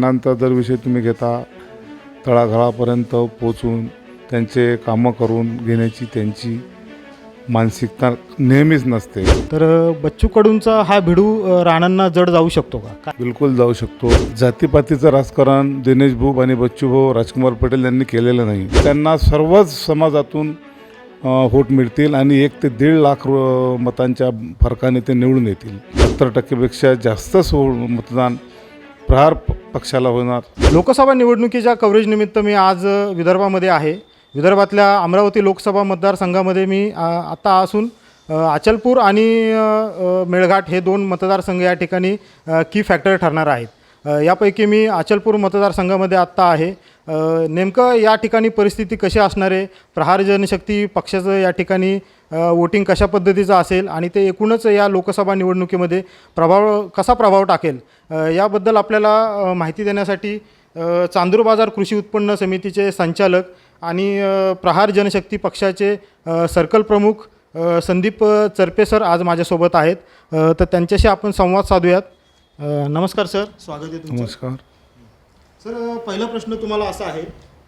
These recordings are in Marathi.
नंतर जर विषय तुम्ही घेता तळागाळापर्यंत पोचून त्यांचे कामं करून घेण्याची त्यांची मानसिकता नेहमीच नसते. तर बच्चू कडूंचा हा भिडू राणांना जड जाऊ शकतो का? बिलकुल जाऊ शकतो. जातीपातीचं राजकारण दिनेश भूप आणि बच्चू भाऊ राजकुमार पटेल यांनी केलेलं नाही. त्यांना सर्वच समाजातून वोट मिळतील आणि एक ते दीड लाख मतांच्या फरकाने ते निवडून येतील. सत्तर टक्केपेक्षा जास्त सो मतदान प्रहार पक्षाला होणार. लोकसभा निवडणुकीच्या कव्हरेजनिमित्त मी आज विदर्भामध्ये आहे. विदर्भातल्या अमरावती लोकसभा मतदारसंघामध्ये मी आत्ता आता असून अचलपूर आणि मेळघाट हे दोन मतदारसंघ या ठिकाणी की फॅक्टर ठरणार आहेत. यापैकी मी अचलपूर मतदारसंघामध्ये आत्ता आहे. नेमकं या ठिकाणी परिस्थिती कशी असणार आहे? प्रहार जनशक्ती पक्षाचं या ठिकाणी वोटिंग कशा पद्धतीचं असेल आणि ते एकूणच या लोकसभा निवडणुकीमध्ये प्रभाव कसा प्रभाव टाकेल? याबद्दल आपल्याला माहिती देण्यासाठी चांदूर बाजार कृषी उत्पन्न समितीचे संचालक आणि प्रहार जनशक्ती पक्षाचे सर्कल प्रमुख संदीप चरपे सर आज माझ्यासोबत आहेत. तर त्यांच्याशी आपण संवाद साधूयात. नमस्कार सर. स्वागत आहे तुमचं. नमस्कार. सर पहिला प्रश्न तुम्हाला असा आहे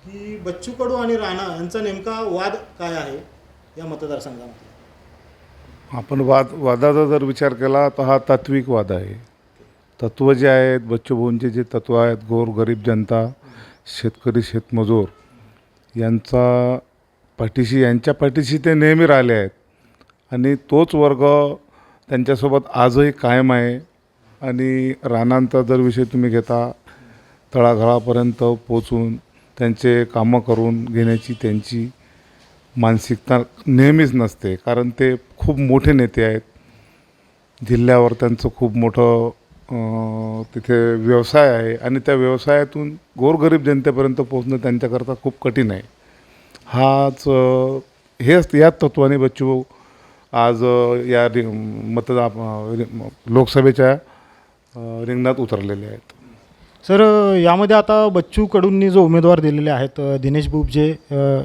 की बच्चू कडू आणि राणा यांचा नेमका वाद काय आहे या मतदारसंघामध्ये? आपण वाद वादाचा जर विचार केला तर हा तात्विक वाद आहे. तत्त्व जे आहेत बच्चूभाऊंचे जे तत्त्व आहेत गोर गरीब जनता शेतकरी शेतमजूर यांचा पाठीशी यांच्या पाठीशी ते नेहमी राहिले आहेत. आणि तोच वर्ग त्यांच्यासोबत आजही कायम आहे. आणि राणांचा जर विषय तुम्ही घेता तळागाळापर्यंत पोचून त्यांचे कामं करून घेण्याची त्यांची मानसिकता नेहमीच नसते कारण ते खूप मोठे नेते आहेत. जिल्ह्यावर त्यांचं खूप मोठं तिथे व्यवसाय आहे आणि त्या व्यवसायातून गोरगरीब जनतेपर्यंत पोहोचणं त्यांच्याकरता खूप कठीण आहे. हाच हे हेच याच तत्वाने बच्चू आज या रि मतदा लोकसभेच्या रिंगणात उतरलेले आहेत. सर यामध्ये आता बच्चू कडूंनी जो उमेदवार दिलेले आहेत दिनेश बुब जे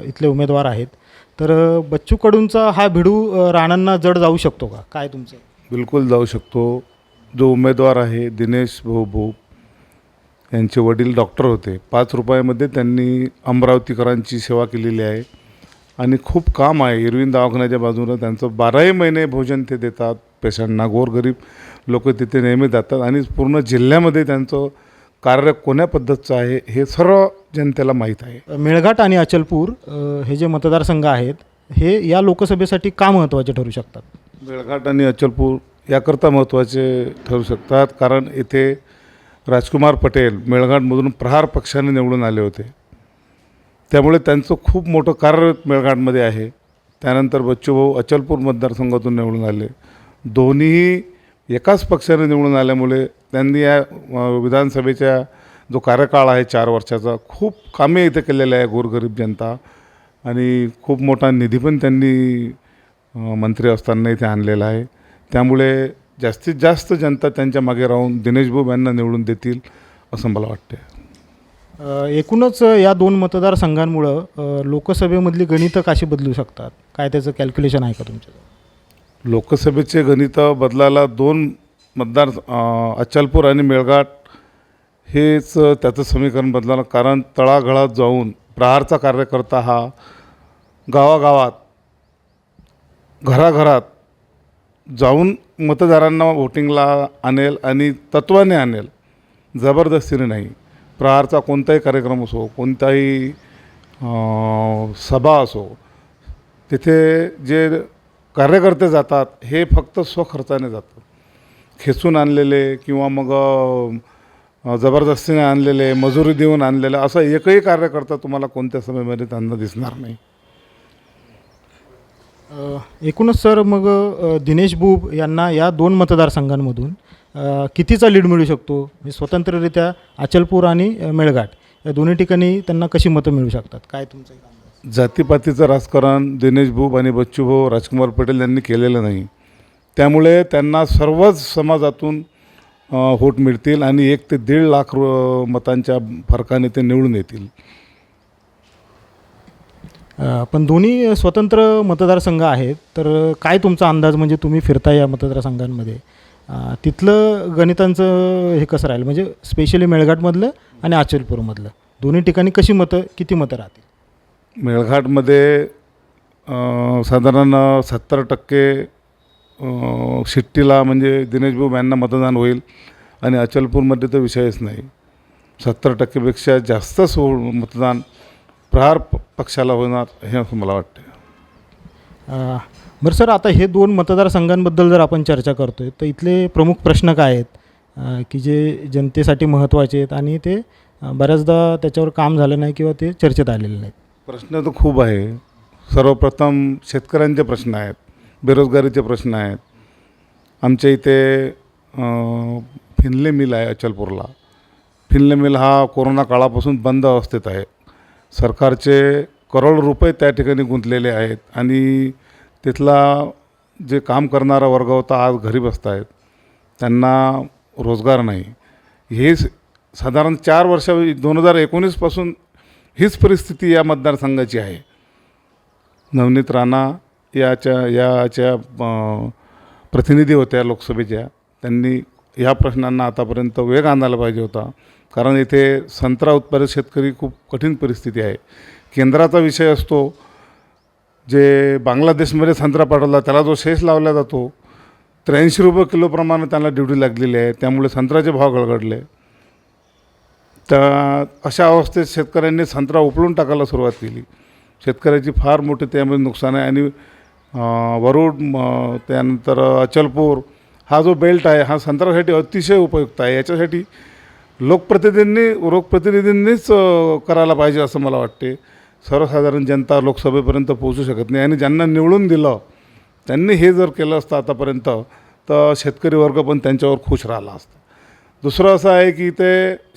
इथले उमेदवार आहेत तर बच्चूकडूंचा बच्चू कडूंचा हा भिडू राणांना जड जाऊ शकतो का? काय तुमचं? बिलकुल जाऊ शकतो. जो उमेदवार आहे दिनेश भाऊ भोप यांचे वडील डॉक्टर होते. पाच रुपयामध्ये त्यांनी अमरावतीकरांची सेवा केलेली आहे. आणि खूप काम आहे. इरविन दवाखान्याच्या बाजूनं त्यांचं बाराही महिने भोजन ते देतात. पेशंटना गोरगरीब लोक तिथे नेहमी जातात. आणि पूर्ण जिल्ह्यामध्ये त्यांचं कार्य कोण्या पद्धतीचं आहे हे सर्व जनतेला माहीत आहे. मेळघाट आणि अचलपूर हे जे मतदारसंघ आहेत हे या लोकसभेसाठी का महत्त्वाचे ठरू शकतात? बेळघाट आणि अचलपूर याकरता महत्त्वाचे ठरू शकतात कारण येथे राजकुमार पटेल मेळघाटमधून प्रहार पक्षाने निवडून आले होते. त्यामुळे त्यांचं खूप मोठं कार्य मेळघाटमध्ये आहे. त्यानंतर बच्चूभाऊ अचलपूर मतदारसंघातून निवडून आले. दोन्हीही एकाच पक्षाने निवडून आल्यामुळे त्यांनी या विधानसभेच्या जो कार्यकाळ आहे चार वर्षाचा खूप कामे इथे केलेले आहे गोरगरीब जनता. आणि खूप मोठा निधी पण त्यांनी मंत्री असताना इथे आणलेला आहे. त्यामुळे जास्तीत जास्त जनता त्यांच्या मागे राहून दिनेश भाऊ यांना निवडून देतील असं मला वाटते एकूणच या दोन मतदारसंघांमुळं लोकसभेमधली गणितं कशी बदलू शकतात? काय त्याचं कॅल्क्युलेशन आहे का तुमच्या लोकसभेचे गणित बदलायला दोन मतदार अचलपूर आणि मेळघाट हेच त्याचं समीकरण बदलावं. कारण तळागळात जाऊन प्रहारचा कार्यकर्ता हा गावागावात घराघरात जाऊन मतदारांना वोटिंगला आणेल आणि तत्वाने आणेल. जबरदस्तीने नाही. प्रहारचा कोणताही कार्यक्रम असो कोणताही सभा असो तिथे जे कार्यकर्ते जातात हे फक्त स्वखर्चाने जातात. खेचून आणलेले किंवा मग जबरदस्तीने आणलेले मजुरी देऊन आणलेले असा एकही कार्यकर्ता तुम्हाला कोणत्या समयामध्ये त्यांना दिसणार नाही? एकूणच सर मग दिनेश बुब यांना या दोन मतदारसंघांमधून कितीचा लीड मिळू शकतो? म्हणजे स्वतंत्ररित्या अचलपूर आणि मेळघाट या दोन्ही ठिकाणी त्यांना कशी मतं मिळू शकतात? काय तुमचं? जातीपातीचं राजकारण दिनेश भूप आणि बच्चूभाऊ राजकुमार पटेल यांनी केलेलं नाही. त्यामुळे त्यांना सर्वच समाजातून वोट मिळतील आणि एक ते दीड लाख रो- मतांच्या फरकाने ते निवडून येतील. पण दोन्ही स्वतंत्र मतदारसंघ आहेत तर काय तुमचा अंदाज म्हणजे तुम्ही फिरता या मतदारसंघांमध्ये? तिथलं गणितांचं हे कसं राहील? म्हणजे स्पेशली मेळघाटमधलं आणि अचलपूरमधलं. दोन्ही ठिकाणी कशी मतं किती मतं राहतील? मेळघाटमध्ये साधारण सत्तर टक्के शिट्टीला म्हणजे दिनेश भाऊ यांना मतदान होईल आणि अचलपूरमध्ये तर विषयच नाही. सत्तर टक्केपेक्षा जास्तच हो मतदान प्रहार पक्षाला होणार हे असं मला वाटतं बरं सर आता हे दोन मतदारसंघांबद्दल जर आपण चर्चा करतो आहे तर इथले प्रमुख प्रश्न काय आहेत? की जे जनतेसाठी महत्त्वाचे आहेत आणि ते बऱ्याचदा त्याच्यावर काम झालं नाही किंवा ते चर्चेत आलेले नाहीत. प्रश्न तर खूप आहे. सर्वप्रथम शेतकऱ्यांचे प्रश्न आहेत. बेरोजगारीचे प्रश्न आहेत. आमच्या इथे फिनले मिल आहे अचलपूरला. फिनले मिल हा कोरोना काळापासून बंद अवस्थेत आहे. सरकारचे करोड रुपये त्या ठिकाणी गुंतलेले आहेत आणि तिथला जे काम करणारा वर्ग होता आज घरी बसत आहेत. त्यांना रोजगार नाही. हे साधारण चार वर्षा दोन हजार एकोणीसपासून हीच परिस्थिती या मतदारसंघाची आहे. नवनीत राणा याच्या याच्या प्रतिनिधी होत्या लोकसभेच्या. त्यांनी ह्या प्रश्नांना आतापर्यंत वेग आणायला पाहिजे होता. कारण इथे संत्रा उत्पादक शेतकरी खूप कठीण परिस्थिती आहे. केंद्राचा विषय असतो. जे बांगलादेशमध्ये संत्रा पाठवला त्याला जो शेष लावला जातो त्र्याऐंशी रुपये किलोप्रमाणे त्यांना ड्युटी लागलेली आहे. त्यामुळे संत्र्याचे भाव गळगडले त्या अशा अवस्थेत शेतकऱ्यांनी संत्रा उपलून टाकायला सुरुवात केली. शेतकऱ्याची फार मोठी त्यामध्ये नुकसान आहे. आणि वरुड त्यानंतर अचलपूर हा जो बेल्ट आहे हा संत्र्यासाठी अतिशय उपयुक्त आहे. याच्यासाठी लोकप्रतिनिधींनी लोकप्रतिनिधींनीच करायला पाहिजे असं मला वाटते. सर्वसाधारण जनता लोकसभेपर्यंत पोहोचू शकत नाही. आणि ज्यांना निवडून दिलं त्यांनी हे जर केलं असतं आतापर्यंत तर शेतकरी वर्ग पण त्यांच्यावर खुश राहिला असता. दुसरं असं आहे की ते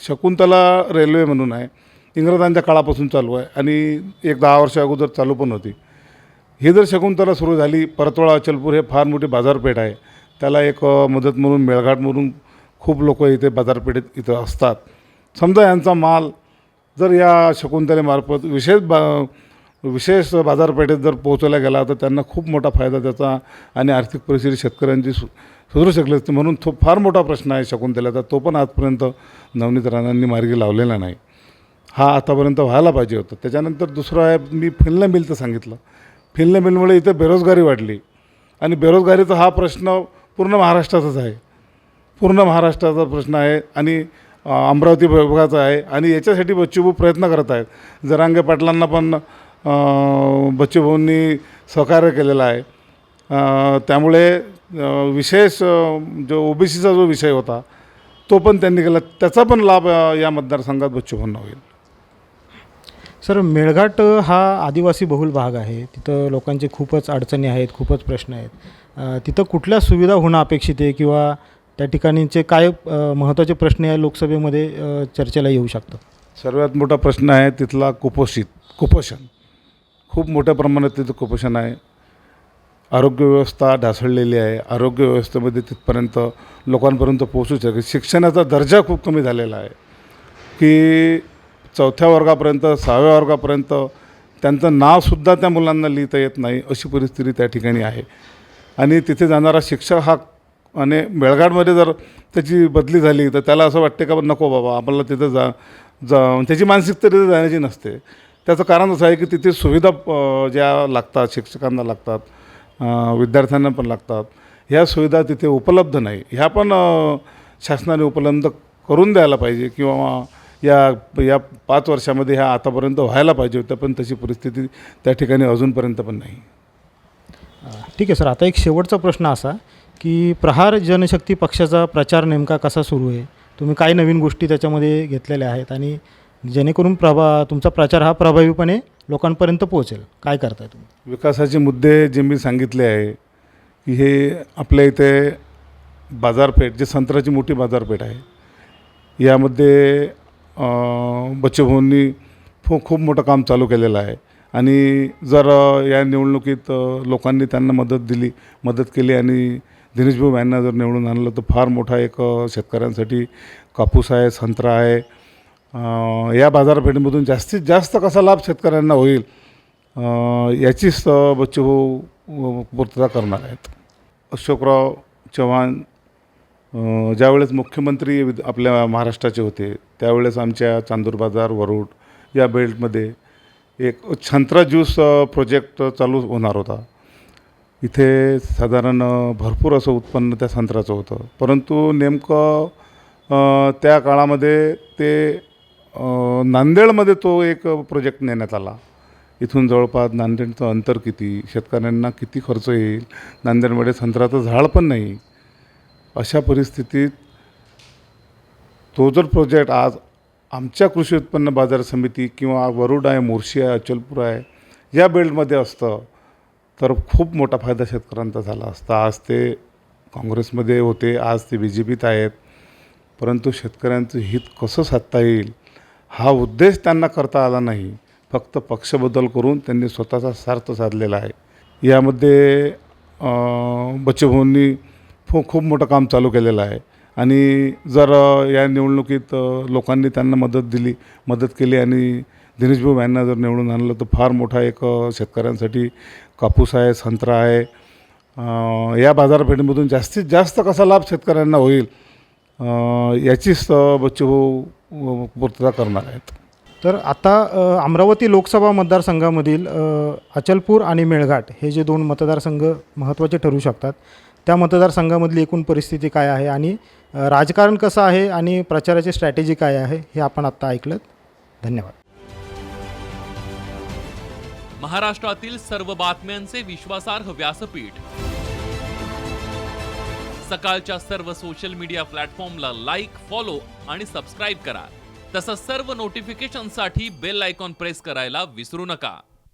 शकुंतला रेल्वे म्हणून आहे. इंग्रजांच्या काळापासून चालू आहे. आणि एक दहा वर्ष अगोदर चालू पण होती. ही जर शकुंतला सुरू झाली परतवाडा अचलपूर हे फार मोठी बाजारपेठ आहे. त्याला एक मदत म्हणून मेळघाट म्हणून खूप लोक इथे बाजारपेठेत इथं असतात. समजा यांचा माल जर या शकुंतलेमार्फत विशेष बा विशेष बाजारपेठेत जर पोहोचवला गेला तर त्यांना खूप मोठा फायदा त्याचा आणि आर्थिक परिस्थिती शेतकऱ्यांची सु सुधरू शकली असते. म्हणून तो फार मोठा प्रश्न आहे शकुंतलेचा तो पण आजपर्यंत नवनीत राणांनी मार्गी लावलेला नाही. हा आतापर्यंत व्हायला पाहिजे होतं. त्याच्यानंतर दुसरं आहे मी फिल्म मिलचं सांगितलं. फिल्म मिलमुळे इथे बेरोजगारी वाढली. आणि बेरोजगारीचा हा प्रश्न पूर्ण महाराष्ट्राचाच आहे. पूर्ण महाराष्ट्राचा प्रश्न आहे आणि अमरावती विभागाचा आहे. आणि याच्यासाठी बच्चूभाऊ प्रयत्न करत आहेत. जरांगे पाटलांना पण बच्चूभाऊंनी सहकार्य केलेलं आहे. त्यामुळे विशेष विशेष ओ जो ओबीसीचा जो विषय होता तो पण त्यांनी केला. त्याचा पण लाभ या मतदारसंघात बच्चूभाऊंना होईल. सर मेळघाट हा आदिवासी बहुल भाग आहे. तिथं लोकांचे खूपच अडचणी आहेत खूपच प्रश्न आहेत. तिथं कुठल्या सुविधा होणं अपेक्षित आहे किंवा त्या ठिकाणींचे काय महत्त्वाचे प्रश्न या लोकसभेमध्ये चर्चेला येऊ शकतात सर्वात मोठा प्रश्न आहे तिथला कुपोषित कुपोषण. खूप मोठ्या प्रमाणात तिथं कुपोषण आहे. आरोग्य व्यवस्था ढासळलेली आहे. आरोग्य व्यवस्थेमध्ये तिथपर्यंत लोकांपर्यंत पोहोचू शकेल शिक्षणाचा दर्जा खूप कमी झालेला आहे. की चौथ्या वर्गापर्यंत सहाव्या वर्गापर्यंत त्यांचं नावसुद्धा त्या मुलांना लिहिता येत नाही अशी परिस्थिती त्या ठिकाणी आहे. आणि तिथे जाणारा शिक्षक हा आणि बेळगाडमध्ये जर त्याची बदली झाली तर त्याला असं वाटते का नको बाबा आपल्याला तिथं जा जा त्याची मानसिकता तिथे जाण्याची नसते. त्याचं कारण असं आहे की तिथे सुविधा ज्या लागतात शिक्षकांना लागतात विद्यार्थ्यांना पण लागतात ह्या सुविधा तिथे उपलब्ध नाही. ह्या पण शासनाने उपलब्ध करून द्यायला पाहिजे किंवा या या पाच वर्षामध्ये ह्या आतापर्यंत व्हायला पाहिजे होत्या पण तशी परिस्थिती त्या ठिकाणी अजूनपर्यंत पण नाही. ठीक आहे सर. आता एक शेवटचा प्रश्न असा की प्रहार जनशक्ती पक्षाचा प्रचार नेमका कसा सुरू आहे? तुम्ही काय नवीन गोष्टी त्याच्यामध्ये घेतलेल्या आहेत आणि जेणेकरून प्रभा तुमचा प्रचार हा प्रभावीपणे लोकांपर्यंत पोहोचेल. काय करताय तुम्ही? विकासाचे मुद्दे जे मी सांगितले आहे की हे आपल्या इथे बाजारपेठ जे संत्र्याची मोठी बाजारपेठ आहे यामध्ये बच्चूभाऊंनी फो खूप मोठं काम चालू केलेलं आहे. आणि जर या निवडणुकीत लोकांनी त्यांना मदत दिली मदत केली आणि दिनेशभाऊ यांना जर निवडून आणलं तर फार मोठा एक शेतकऱ्यांसाठी कापूस आहे संत्रा आहे. या बाजारपेठेमधून जास्तीत जास्त कसा लाभ शेतकऱ्यांना होईल याचीच अं, बच्चूभाऊ पूर्तता करणार आहेत. अशोकराव चव्हाण ज्यावेळेस मुख्यमंत्री विद- आपल्या महाराष्ट्राचे होते त्यावेळेस आमच्या चांदूर बाजार वरुड या बेल्टमध्ये एक छंत्रा ज्यूस प्रोजेक्ट चालू होणार होता. इथे साधारण भरपूर असं उत्पन्न त्या संत्र्याचं होतं. परंतु नेमकं त्या काळामध्ये ते नांदेडमध्ये तो एक प्रोजेक्ट नेण्यात आला. इथून जवळपास नांदेडचं अंतर किती शेतकऱ्यांना किती खर्च येईल? नांदेडमध्ये संत्र्याचं झाड पण नाही. अशा परिस्थितीत तो जर प्रोजेक्ट आज आमच्या कृषी उत्पन्न बाजार समिती किंवा वरुड आहे मोर्शी आहे अचलपूर आहे या बेल्टमध्ये असतं तर खूप मोठा फायदा शेतकऱ्यांचा झाला असता. आज ते काँग्रेसमध्ये होते आज ते बी जे पीत आहेत. परंतु शेतकऱ्यांचं हित कसं साधता येईल हा उद्देश त्यांना करता आला नाही. फक्त पक्षबदल करून त्यांनी स्वतःचा सार्थ साधलेला आहे. यामध्ये बच्चूभाऊंनी फो खूप मोठं काम चालू केलेलं आहे. आणि जर या निवडणुकीत लोकांनी त्यांना मदत दिली मदत केली आणि दिनेशभाऊ यांना जर निवडून आणलं तर फार मोठा एक शेतकऱ्यांसाठी कापूस आहे संत्रा आहे. या बाजारपेठेमधून जास्तीत जास्त कसा लाभ शेतकऱ्यांना होईल याची याचीच बच्चूभाऊ पूर्तता करणार आहेत. तर आता अमरावती लोकसभा मतदारसंघामधील अचलपूर आणि मेळघाट हे जे दोन मतदारसंघ महत्त्वाचे ठरू शकतात त्या मतदारसंघामधली एकूण परिस्थिती काय आहे आणि राजकारण कसं आहे आणि प्रचाराची स्ट्रॅटेजी काय आहे हे आपण आत्ता ऐकलं धन्यवाद. महाराष्ट्रातील सर्व बातम्यांचे विश्वासार्ह व्यासपीठ. सकाळच्या सर्व सोशल मीडिया प्लॅटफॉर्मला लाईक फॉलो आणि सबस्क्राईब करा. तसंच सर्व नोटिफिकेशनसाठी बेल आयकॉन प्रेस करायला विसरू नका.